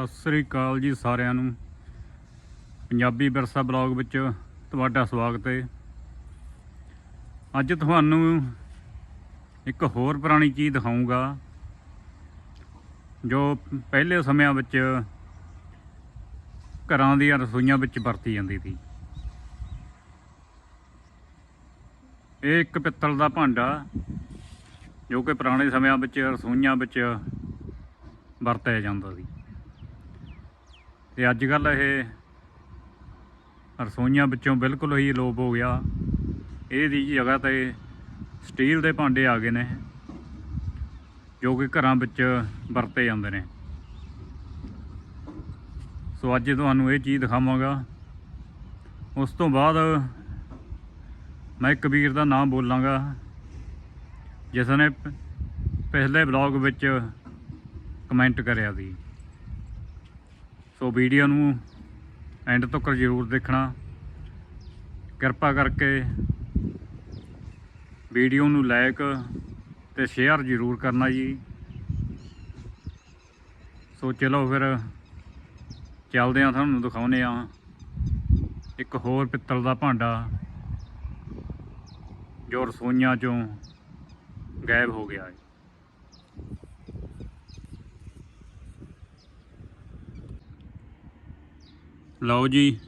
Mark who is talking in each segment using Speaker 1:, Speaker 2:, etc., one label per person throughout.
Speaker 1: ਸਤਿ ਸ੍ਰੀ ਅਕਾਲ ਜੀ ਸਾਰਿਆਂ ਨੂੰ। ਪੰਜਾਬੀ ਵਿਰਸਾ ਬਲੌਗ ਵਿੱਚ ਤੁਹਾਡਾ ਸਵਾਗਤ ਹੈ। ਅੱਜ ਤੁਹਾਨੂੰ ਇੱਕ ਹੋਰ ਪੁਰਾਣੀ ਚੀਜ਼ ਦਿਖਾਉਂਗਾ ਜੋ ਪਹਿਲੇ ਸਮਿਆਂ ਵਿੱਚ ਘਰਾਂ ਦੀਆਂ ਰਸੋਈਆਂ ਵਿੱਚ ਵਰਤੀ ਜਾਂਦੀ ਸੀ। ਇਹ ਇੱਕ ਪਿੱਤਲ ਦਾ ਭਾਂਡਾ, ਜੋ ਕਿ ਪੁਰਾਣੇ ਸਮਿਆਂ ਵਿੱਚ ਰਸੋਈਆਂ ਵਿੱਚ ਵਰਤਿਆ ਜਾਂਦਾ ਸੀ। ਤੇ ਅੱਜ ਕੱਲ ਇਹ ਰਸੋਈਆਂ ਵਿੱਚੋਂ ਬਿਲਕੁਲ ਹੀ ਲੋਪ ਹੋ ਗਿਆ। ਇਹਦੀ ਜਗ੍ਹਾ ਤੇ ਸਟੀਲ ਦੇ ਭਾਂਡੇ ਆ ਗਏ ਨੇ, ਜੋ ਕਿ ਘਰਾਂ ਵਿੱਚ ਵਰਤੇ ਜਾਂਦੇ ਨੇ। ਸੋ ਅੱਜ ਤੁਹਾਨੂੰ ਇਹ ਚੀਜ਼ ਦਿਖਾਵਾਂਗਾ। ਉਸ ਤੋਂ ਬਾਅਦ ਮੈਂ ਇੱਕ ਵੀਰ ਦਾ ਨਾਮ ਬੋਲਾਂਗਾ ਜਿਸ ਨੇ ਪ- ਪਿਛਲੇ ਬਲੌਗ ਵਿੱਚ ਕਮੈਂਟ ਕਰਿਆ ਸੀ। ਸੋ ਵੀਡੀਓ ਨੂੰ ਐਂਡ ਤੱਕ ਜ਼ਰੂਰ ਦੇਖਣਾ। ਕਿਰਪਾ ਕਰਕੇ ਵੀਡੀਓ ਨੂੰ ਲਾਈਕ ਤੇ ਸ਼ੇਅਰ ਜ਼ਰੂਰ ਕਰਨਾ ਜੀ। ਸੋ ਚਲੋ ਫਿਰ ਚੱਲਦੇ ਆ ਤੁਹਾਨੂੰ ਦਿਖਾਉਨੇ ਆ ਇੱਕ ਹੋਰ ਪਿੱਤਲ ਦਾ ਭਾਂਡਾ ਜੋ ਰਸੋਈਆਂ ਚੋਂ ਗਾਇਬ ਹੋ ਗਿਆ ਹੈ। ਲਓ ਜੀ,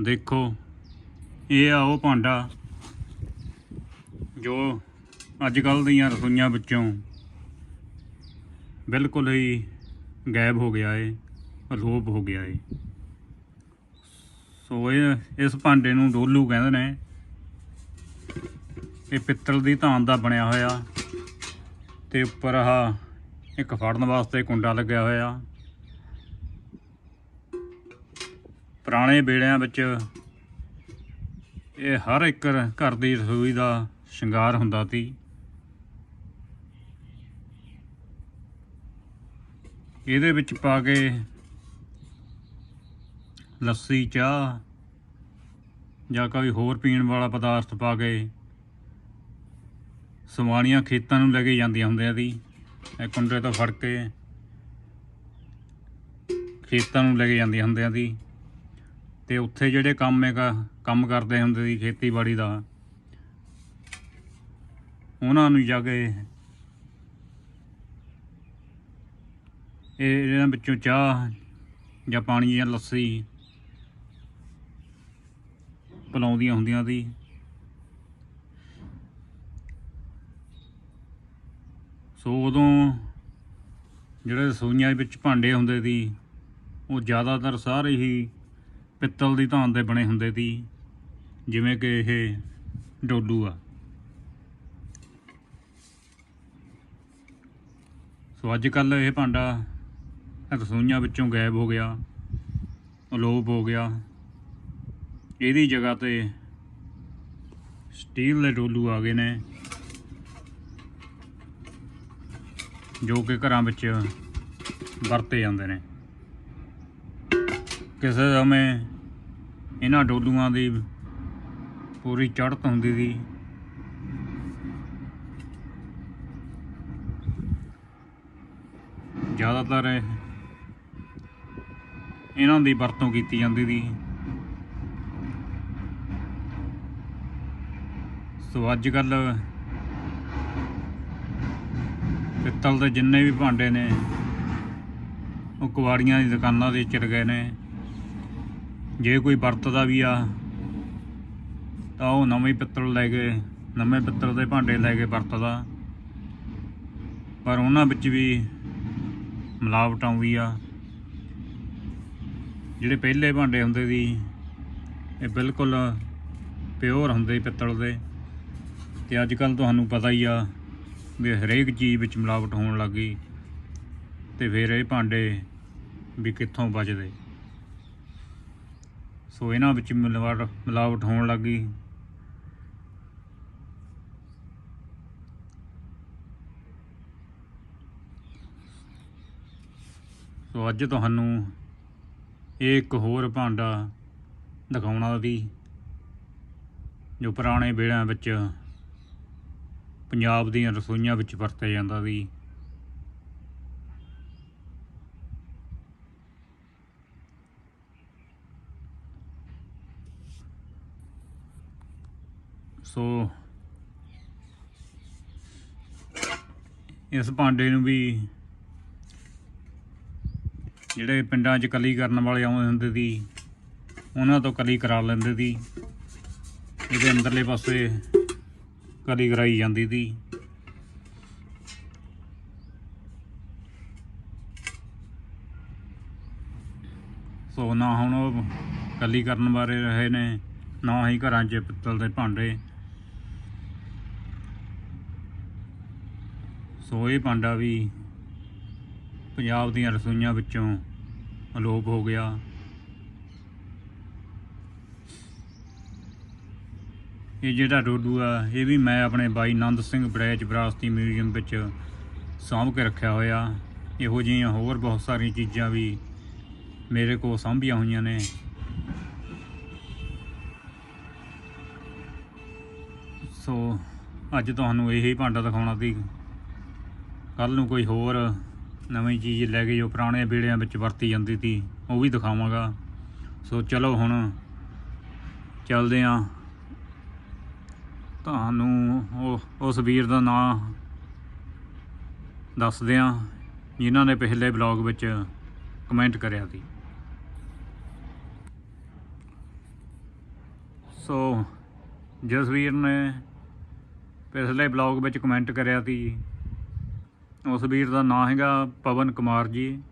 Speaker 1: ਦੇਖੋ, ਇਹ ਆ ਉਹ ਭਾਂਡਾ ਜੋ ਅੱਜ ਕੱਲ੍ਹ ਦੀਆਂ ਰਸੋਈਆਂ ਵਿੱਚੋਂ ਬਿਲਕੁਲ ਹੀ ਗਾਇਬ ਹੋ ਗਿਆ ਏ, ਅਲੋਪ ਹੋ ਗਿਆ ਏ। ਸੋ ਇਹ, ਇਸ ਭਾਂਡੇ ਨੂੰ ਡੋਲੂ ਕਹਿੰਦੇ ਨੇ। ਇਹ ਪਿੱਤਲ ਦੀ ਧਾਨ ਦਾ ਬਣਿਆ ਹੋਇਆ ਤੇ ਉੱਪਰ ਆਹ ਇੱਕ ਫੜਨ ਵਾਸਤੇ ਕੁੰਡਾ ਲੱਗਿਆ ਹੋਇਆ। ਪੁਰਾਣੇ ਵੇੜਿਆਂ ਵਿੱਚ ਇਹ ਹਰ ਇੱਕ ਘਰ ਦੀ ਰਸੋਈ ਦਾ ਸ਼ਿੰਗਾਰ ਹੁੰਦਾ ਸੀ। ਇਹਦੇ ਵਿੱਚ ਪਾ ਕੇ ਲੱਸੀ, ਚਾਹ ਜਾਂ ਕੋਈ ਹੋਰ ਪੀਣ ਵਾਲਾ ਪਦਾਰਥ ਪਾ ਕੇ ਸਵਾਣੀਆਂ ਖੇਤਾਂ ਨੂੰ ਲੈ ਕੇ ਜਾਂਦੀਆਂ ਹੁੰਦੀਆਂ ਸੀ। ਇਹ ਕੁੰਡੇ ਤੋਂ ਫੜ ਕੇ ਖੇਤਾਂ ਨੂੰ ਲੈ ਕੇ ਜਾਂਦੀਆਂ ਹੁੰਦੀਆਂ ਸੀ। ਤੇ ਉੱਥੇ ਜਿਹੜੇ ਕੰਮ ਹੈ ਕੰਮ ਕਰਦੇ ਹੁੰਦੇ ਸੀ ਖੇਤੀਬਾੜੀ ਦਾ, ਉਹਨਾਂ ਨੂੰ ਜਾ ਕੇ ਇਹ ਇਹਨਾਂ ਵਿੱਚੋਂ ਚਾਹ ਜਾਂ ਪਾਣੀ ਜਾਂ ਲੱਸੀ ਪਿਲਾਉਂਦੀਆਂ ਹੁੰਦੀਆਂ ਸੀ। ਸੋ ਉਦੋਂ ਜਿਹੜੇ ਰਸੋਈਆਂ ਵਿੱਚ ਭਾਂਡੇ ਹੁੰਦੇ ਸੀ, ਉਹ ਜ਼ਿਆਦਾਤਰ ਸਾਰੇ ਹੀ ਪਿੱਤਲ ਦੀ ਧਾਨ ਦੇ ਬਣੇ ਹੁੰਦੇ ਸੀ, ਜਿਵੇਂ ਕਿ ਇਹ ਡੋਲੂ ਆ। ਸੋ ਅੱਜ ਕੱਲ ਇਹ ਭਾਂਡਾ ਰਸੋਈਆਂ ਵਿੱਚੋਂ ਗਾਇਬ ਹੋ ਗਿਆ, ਅਲੋਪ ਹੋ ਗਿਆ। ਇਹਦੀ ਜਗ੍ਹਾ ਤੇ ਸਟੀਲ ਦੇ ਡੋਲੂ ਆ ਗਏ ਨੇ, ਜੋ ਕਿ ਘਰਾਂ ਵਿੱਚ ਵਰਤੇ ਜਾਂਦੇ ਨੇ। ਕਿਸੇ ਸਮੇਂ ਇਹਨਾਂ ਡੋਲੂਆਂ ਦੀ ਪੂਰੀ ਚੜ੍ਹਤ ਹੁੰਦੀ ਸੀ। ਜ਼ਿਆਦਾਤਰ ਇਹਨਾਂ ਦੀ ਵਰਤੋਂ ਕੀਤੀ ਜਾਂਦੀ ਸੀ। ਸੋ ਅੱਜ ਕੱਲ ਪਿੱਤਲ ਦੇ ਜਿੰਨੇ ਵੀ ਭਾਂਡੇ ਨੇ, ਉਹ ਕੁਵਾੜੀਆਂ ਦੀ ਦੁਕਾਨਾਂ ਤੇ ਚਿਰ ਗਏ ਨੇ। ਜੇ ਕੋਈ ਵਰਤਦਾ ਵੀ ਆ, ਤਾਂ ਉਹ ਨਵੇਂ ਪਿੱਤਲ ਲੈ ਕੇ, ਨਵੇਂ ਪਿੱਤਲ ਦੇ ਭਾਂਡੇ ਲੈ ਕੇ ਵਰਤਦਾ। ਪਰ ਉਹਨਾਂ ਵਿੱਚ ਵੀ ਮਿਲਾਵਟ ਆਉਂਦੀ ਆ। ਜਿਹੜੇ ਪਹਿਲੇ ਭਾਂਡੇ ਹੁੰਦੇ ਸੀ, ਇਹ ਬਿਲਕੁਲ ਪਿਓਰ ਹੁੰਦੇ ਪਿੱਤਲ ਦੇ। ਤੇ ਅੱਜ ਕੱਲ ਤੁਹਾਨੂੰ ਪਤਾ ਹੀ ਆ ਵੀ ਹਰੇਕ ਚੀਜ਼ ਵਿੱਚ ਮਿਲਾਵਟ ਹੋਣ ਲੱਗ ਗਈ। ਤੇ ਫਿਰ ਇਹ ਭਾਂਡੇ ਵੀ ਕਿੱਥੋਂ ਬਚਦੇ? ਸੋ ਇਹਨਾਂ ਵਿੱਚ ਮਿਲਾਵਟ ਮਿਲਾਵਟ ਹੋਣ ਲੱਗ ਗਈ। ਸੋ ਅੱਜ ਤੁਹਾਨੂੰ ਇਹ ਇੱਕ ਹੋਰ ਭਾਂਡਾ ਦਿਖਾਉਣਾ ਸੀ, ਜੋ ਪੁਰਾਣੇ ਵੇੜਿਆਂ ਵਿੱਚ ਪੰਜਾਬ ਦੀਆਂ ਰਸੋਈਆਂ ਵਿੱਚ ਵਰਤਿਆ ਜਾਂਦਾ ਸੀ। ਸੋ ਇਸ ਭਾਂਡੇ ਨੂੰ ਵੀ ਜਿਹੜੇ ਪਿੰਡਾਂ 'ਚ ਕਲੀ ਕਰਨ ਵਾਲੇ ਆਉਂਦੇ ਹੁੰਦੇ ਸੀ, ਉਹਨਾਂ ਤੋਂ ਕਲੀ ਕਰਾ ਲੈਂਦੇ ਸੀ। ਇਹਦੇ ਅੰਦਰਲੇ ਪਾਸੇ ਕਲੀ ਕਰਾਈ ਜਾਂਦੀ ਸੀ। ਸੋ ਨਾ ਹੁਣ ਉਹ ਕਲੀ ਕਰਨ ਬਾਰੇ ਰਹੇ ਨੇ, ਨਾ ਹੀ ਘਰਾਂ 'ਚ ਪਿੱਤਲ ਦੇ ਭਾਂਡੇ। ਸੋ ਇਹ ਭਾਂਡਾ ਵੀ ਪੰਜਾਬ ਦੀਆਂ ਰਸੋਈਆਂ ਵਿੱਚੋਂ ਅਲੋਪ ਹੋ ਗਿਆ। ਇਹ ਜਿਹੜਾ ਡੋਡੂ ਆ, ਇਹ ਵੀ ਮੈਂ ਆਪਣੇ ਬਾਈ ਨੰਦ ਸਿੰਘ ਬੜੈਚ ਵਿਰਾਸਤੀ ਮਿਊਜ਼ੀਅਮ ਵਿੱਚ ਸਾਂਭ ਕੇ ਰੱਖਿਆ ਹੋਇਆ। ਇਹੋ ਜਿਹੀਆਂ ਹੋਰ ਬਹੁਤ ਸਾਰੀਆਂ ਚੀਜ਼ਾਂ ਵੀ ਮੇਰੇ ਕੋਲ ਸਾਂਭੀਆਂ ਹੋਈਆਂ ਨੇ। ਸੋ, ਅੱਜ ਤੁਹਾਨੂੰ ਇਹੀ ਭਾਂਡਾ ਦਿਖਾਉਣਾ ਸੀ। ਕੱਲ ਨੂੰ ਕੋਈ ਹੋਰ ਨਵੀਂ ਚੀਜ਼ ਲੈ ਕੇ ਜੋ ਪੁਰਾਣੇ ਬੇੜਿਆਂ ਵਿੱਚ ਵਰਤੀ ਜਾਂਦੀ ਸੀ, ਉਹ ਵੀ ਦਿਖਾਵਾਂਗਾ। ਸੋ ਚਲੋ ਹੁਣ ਚੱਲਦੇ ਆਂ। ਤੁਹਾਨੂੰ ਉਹ, ਉਸ ਵੀਰ ਦਾ ਨਾਮ ਦੱਸਦੇ ਆਂ, ਜਿਨ੍ਹਾਂ ਨੇ ਪਿਛਲੇ ਬਲੌਗ ਵਿੱਚ ਕਮੈਂਟ ਕਰਿਆ ਸੀ। ਸੋ ਜਿਸ ਵੀਰ ਨੇ ਪਿਛਲੇ ਬਲੌਗ ਵਿੱਚ ਕਮੈਂਟ ਕਰਿਆ ਸੀ ਉਸ ਵੀਰ ਦਾ ਨਾਮ ਹੈਗਾ ਪਵਨ ਕੁਮਾਰ ਜੀ।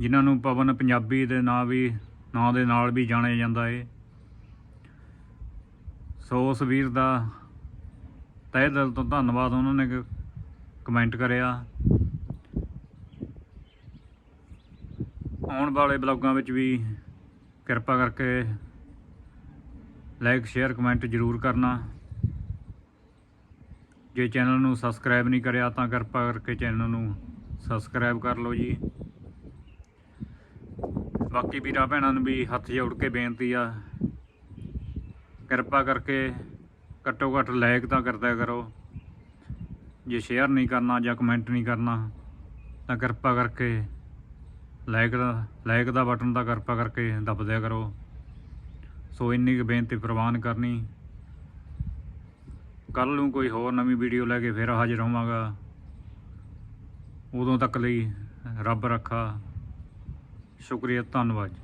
Speaker 1: ਜਿਨ੍ਹਾਂ ਨੂੰ ਪਵਨ ਪੰਜਾਬੀ ਦੇ ਨਾਂ ਵੀ, ਨਾਂ ਦੇ ਨਾਲ ਵੀ ਜਾਣਿਆ ਜਾਂਦਾ ਏ। ਸੋ ਉਸ ਵੀਰ ਦਾ ਤਹਿ ਦਿਲ ਤੋਂ ਧੰਨਵਾਦ ਉਹਨਾਂ ਨੇ ਕਮੈਂਟ ਕਰਿਆ। ਆਉਣ ਵਾਲੇ ਬਲੌਗਾਂ ਵਿੱਚ ਵੀ ਕਿਰਪਾ ਕਰਕੇ ਲਾਈਕ ਸ਼ੇਅਰ ਕਮੈਂਟ ਜ਼ਰੂਰ ਕਰਨਾ। ਜੇ ਚੈਨਲ ਨੂੰ ਸਬਸਕ੍ਰਾਈਬ ਨਹੀਂ ਕਰਿਆ ਤਾਂ ਕਿਰਪਾ ਕਰਕੇ ਚੈਨਲ ਨੂੰ ਸਬਸਕ੍ਰਾਈਬ ਕਰ ਲਓ ਜੀ। ਬਾਕੀ ਵੀਰਾਂ ਭੈਣਾਂ ਨੂੰ ਵੀ ਹੱਥ ਜੋੜ ਕੇ ਬੇਨਤੀ ਆ, ਕਿਰਪਾ ਕਰਕੇ ਘੱਟੋ ਘੱਟ ਲਾਈਕ ਤਾਂ ਕਰਦਿਆ ਕਰੋ। ਜੇ ਸ਼ੇਅਰ ਨਹੀਂ ਕਰਨਾ ਜਾਂ ਕਮੈਂਟ ਨਹੀਂ ਕਰਨਾ, ਤਾਂ ਕਿਰਪਾ ਕਰਕੇ ਲਾਈਕ ਦਾ ਲਾਈਕ ਦਾ ਬਟਨ ਤਾਂ ਕਿਰਪਾ ਕਰਕੇ ਦਬ ਕਰੋ। ਸੋ ਇੰਨੀ ਕੁ ਬੇਨਤੀ ਪ੍ਰਵਾਨ ਕਰਨੀ। ਕੱਲ ਨੂੰ ਕੋਈ ਹੋਰ ਨਵੀਂ ਵੀਡੀਓ ਲੈ ਕੇ ਫਿਰ ਹਾਜ਼ਰ ਹੋਵਾਂਗਾ। ਉਦੋਂ ਤੱਕ ਲਈ ਰੱਬ ਰੱਖਾ। ਸ਼ੁਕਰੀਆ, ਧੰਨਵਾਦ ਜੀ।